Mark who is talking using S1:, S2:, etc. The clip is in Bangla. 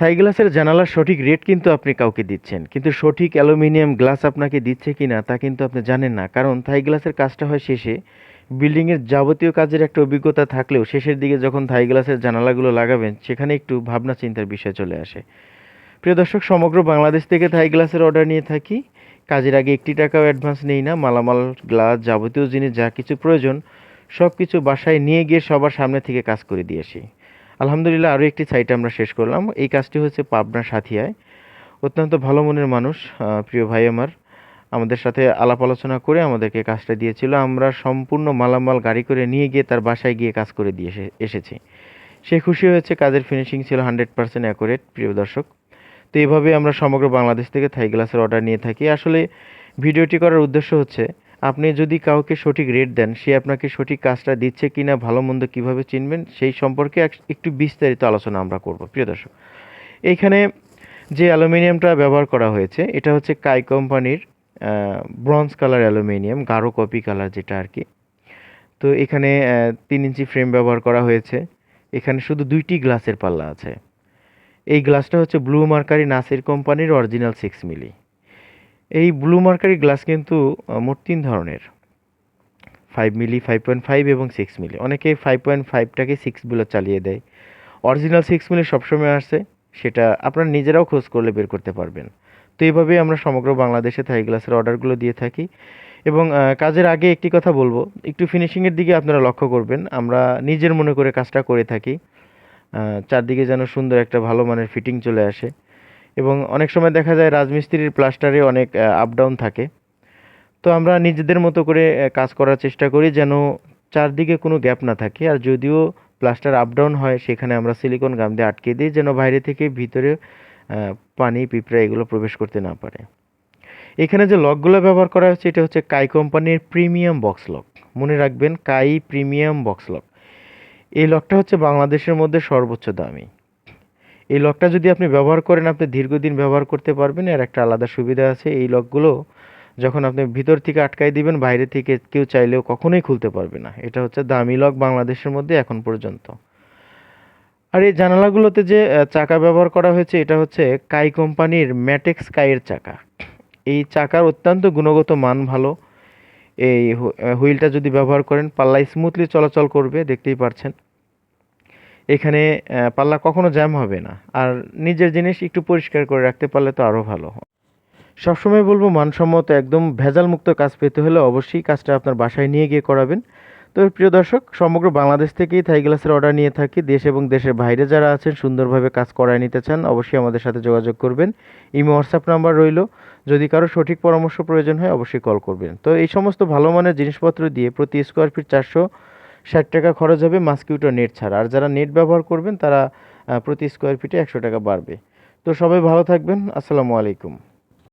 S1: থাই গ্লাসের জানালার সঠিক রেট কিন্তু আপনি কাউকে দিচ্ছেন। কিন্তু সঠিক অ্যালুমিনিয়াম গ্লাস আপনাকে দিচ্ছে কি না তা কিন্তু আপনি জানেন না। কারণ থাই গ্লাসের কাজটা হয় শেষে। বিল্ডিংয়ের যাবতীয় কাজের একটা অভিজ্ঞতা থাকলেও শেষের দিকে যখন থাই গ্লাসের জানালাগুলো লাগাবেন, সেখানে একটু ভাবনা চিন্তার বিষয় চলে আসে। প্রিয় দর্শক, সমগ্র বাংলাদেশ থেকে থাই গ্লাসের অর্ডার নিয়ে থাকি। কাজের আগে একটি টাকাও অ্যাডভান্স নেই না। মালামাল, গ্লাস যাবতীয় জিনিস যা কিছু প্রয়োজন সব কিছু বাসায় নিয়ে গিয়ে সবার সামনে থেকে কাজ করে দিয়ে আসি। আলহামদুলিল্লাহ আরও একটি সাইটে আমরা শেষ করলাম। এই কাজটি হচ্ছে পাবনা সাথিয়ায়। অত্যন্ত ভালো মনের মানুষ প্রিয় ভাই আমার। আমাদের সাথে আলাপ আলোচনা করে আমাদেরকে কাজটা দিয়েছিল। আমরা সম্পূর্ণ মালামাল গাড়ি করে নিয়ে গিয়ে তার বাসায় গিয়ে কাজ করে দিয়ে এসে- এসেছি। সে খুশি হয়েছে, কাজের ফিনিশিং ছিল হান্ড্রেড পার্সেন্ট অ্যাকুরেট প্রিয় দর্শক। তো এইভাবে আমরা সমগ্র বাংলাদেশ থেকে থাই গ্লাসের অর্ডার নিয়ে থাকি। আসলে ভিডিওটি করার উদ্দেশ্য হচ্ছে আপনি যদি কাউকে সঠিক রেট দেন, সে আপনাকে সঠিক কাজটা দিচ্ছে কি না ভালো মন্দ কীভাবে চিনবেন, সেই সম্পর্কে এক- একটু বিস্তারিত আলোচনা আমরা করব, প্রিয় দর্শক। এইখানে যে অ্যালুমিনিয়ামটা ব্যবহার করা হয়েছে, এটা হচ্ছে কাই কোম্পানির ব্রঞ্জ কালার অ্যালুমিনিয়াম, গাঢ় কপি কালার যেটা আর কি। তো এখানে তিন ইঞ্চি ফ্রেম ব্যবহার করা হয়েছে। এখানে শুধু দুইটি গ্লাসের পাল্লা আছে। এই গ্লাসটা হচ্ছে ব্লু মার্কারি নাসির কোম্পানির অরিজিনাল সিক্স মিলি এই ব্লু মার্কারি গ্লাস কিন্তু মোট তিন ধরনের। Five milli five point five এবং সিক্স মিলি অনেকে ফাইভ পয়েন্ট ফাইভটাকে সিক্স বলে চালিয়ে দেয়। অরিজিনাল সিক্স মিলি সবসময় আসছে সেটা আপনারা নিজেরাও খোঁজ করলে বের করতে পারবেন। তো এইভাবেই আমরা সমগ্র বাংলাদেশে থাই গ্লাসের অর্ডারগুলো দিয়ে থাকি। এবং কাজের আগে একটি কথা বলব। একটু ফিনিশিংয়ের দিকে আপনারা লক্ষ্য করবেন। আমরা নিজের মনে করে কাজটা করে থাকি। চারদিকে যেন সুন্দর একটা ভালো মানের ফিটিং চলে আসে। এবং অনেক সময় দেখা যায় রাজমিস্ত্রির প্লাস্টারে অনেক আপ ডাউন থাকে। তো আমরা নিজেদের মতো করে কাজ করার চেষ্টা করি যেন চারদিকে কোনো গ্যাপ না থাকে। আর যদিও প্লাস্টার আপ ডাউন হয়, সেখানে আমরা সিলিকন গাম দিয়ে আটকে দিই যেন বাইরে থেকে ভিতরে পানি, পিঁপড়া এগুলো প্রবেশ করতে না পারে। এখানে যে লকগুলো ব্যবহার করা হচ্ছে, এটা হচ্ছে কাই কোম্পানির প্রিমিয়াম বক্স লক মনে রাখবেন কাই প্রিমিয়াম বক্স লক এই লকটা হচ্ছে বাংলাদেশের মধ্যে সর্বোচ্চ দামি। এই লকটা যদি আপনি ব্যবহার করেন, আপনি দীর্ঘদিন ব্যবহার করতে পারবেন আর একটা আলাদা সুবিধা আছে। এই লকগুলো যখন আপনি ভিতর থেকে আটকাই দিবেন, বাইরে থেকে কেউ চাইলেও কখনোই খুলতে পারবে না। এটা হচ্ছে দামি লক বাংলাদেশের মধ্যে এখন পর্যন্ত। আর এই জানালাগুলোতে যে চাকা ব্যবহার করা হয়েছে, এটা হচ্ছে কাই কোম্পানির ম্যাটেক্স কাইয়ের চাকা। এই চাকার অত্যন্ত গুণগত মান ভালো। এই হুইলটা যদি ব্যবহার করেন পাল্লা স্মুথলি চলাচল করবে, দেখতেই পারছেন। এখানে পাল্লা কখনো জ্যাম হবে না। আর নিজের জিনিস একটু পরিষ্কার করে রাখতে পারলে তো আরও ভালো। হয় সবসময় বলব, মানসম্মত, একদম ভেজালমুক্ত কাজ পেতে হলে অবশ্যই কাজটা আপনার বাসায় নিয়ে গিয়ে করাবেন। তো প্রিয় দর্শক, সমগ্র বাংলাদেশ থেকেই থাই গ্লাসের অর্ডার নিয়ে থাকি। দেশ এবং দেশের বাইরে যারা আছেন, সুন্দরভাবে কাজ করায় নিতে চান, অবশ্যই আমাদের সাথে যোগাযোগ করবেন। ইমো, হোয়াটসঅ্যাপ নাম্বার রইল। যদি কারও সঠিক পরামর্শ প্রয়োজন হয়, অবশ্যই কল করবেন। তো এই সমস্ত ভালো মানের জিনিসপত্র দিয়ে প্রতি স্কোয়ার ফিট চারশো ষাট টাকা খরচ হবে মাস্কিউটো নেট ছাড়া। আর যারা নেট ব্যবহার করবেন, তারা প্রতি স্কোয়ার ফিটে একশো টাকা বাড়বে। তো সবাই ভালো থাকবেন। আসসালামু আলাইকুম।